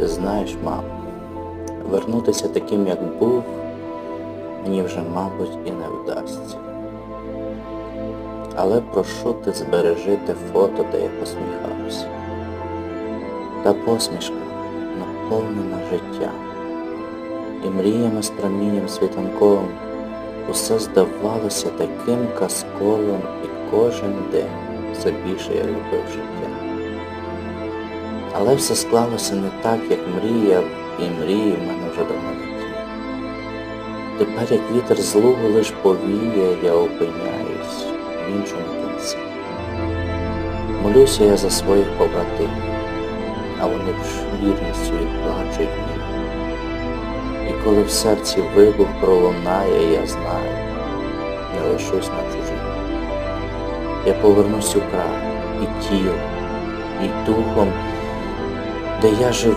Ти знаєш, мамо, вернутися таким, як був, мені вже, мабуть, і не вдасться. Але прошу ти збережи те фото, де я посміхався. Та посмішка наповнена життям. І мріями з промінням світанковим усе здавалося таким казковим, і кожен день все більше я любив життя. Але все склалося не так, як мріяв, і мрії в мене вже давно не. Тепер, як вітер злого лиш повіє, я опиняюсь в іншому кінці. Молюся я за своїх побратимів, а вони ж вірністю відплачують мені. І коли в серці вибух пролунає, я знаю, не лишусь на чужині. Я повернусь у край і тілом, і духом, де я живий.